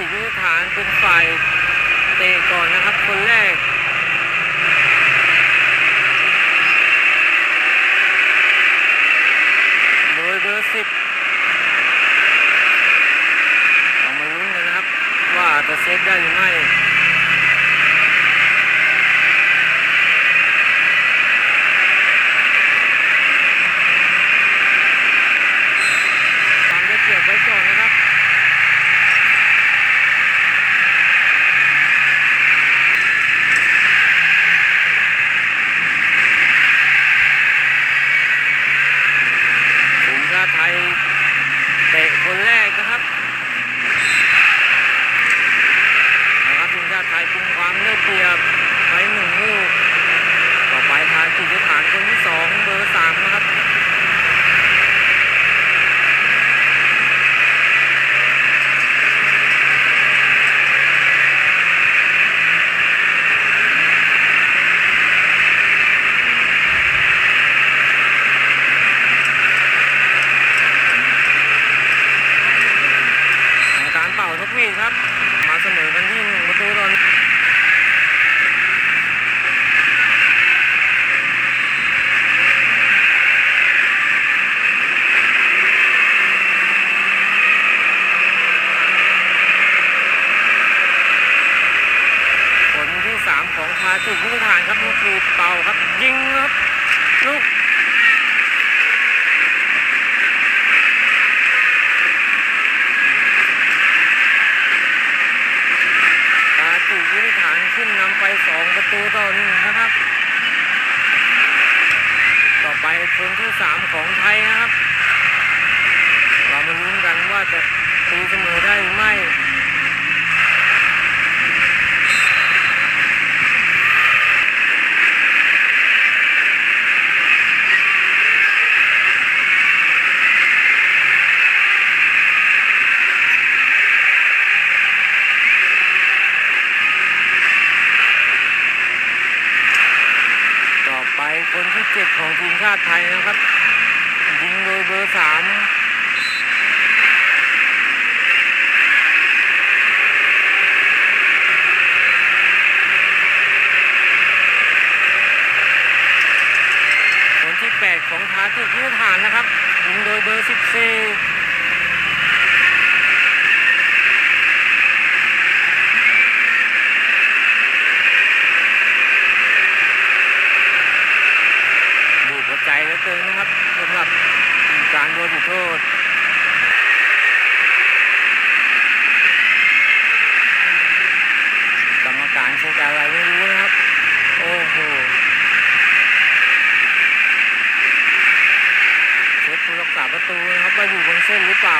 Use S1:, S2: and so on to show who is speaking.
S1: เป็นฝ่ายเตะก่อนนะครับ คนแรกโดยเบอร์สิบเรามาลุ้นกันนะครับ ว่าจะเซฟได้หรือไม่ได้เปรียบไว้ก่อนนะครับ ทีมชาติไทยเตะคนแรกนะครับนะครับทีมชาติ ไทยคุมความได้เปรียบไปหนึ่งลูกต่อไปทางจิตฐานคนที่สองเบอร์สามนะครับ ในการเป่านกหวีดครับ มาเสมอกันที่หนึ่งประตูตอนผลที่สา มของพาจุกผู้ทารครับลูกคือเป่าครับยิงครับลูกปาจุวินิฐานขึ้นนำไปสองประตูต่อหนึ่งนะครับ ต่อไปคนที่สามของไทยนะครับ เรามาลุ้นกันว่าจะตีเสมอได้หรือ ไม่ต่อไปคนที่เจ็ดของทีมชาติไทยนะครับ ยิงโดยเบอร์สามคนที่แปดของทาจุพื้ฐานนะครับ ยิงโดยเบอร์สิบสี่ดูดหัวใจ เหลือเกินนะครับสำหรับการโดนจุกโทษกรรมการเช็คอะไรไม่รู้นะครับ โอ้โหเช็คผู้รักษาประตูนะครับว่าอยู่บนเส้นหรือเปล่า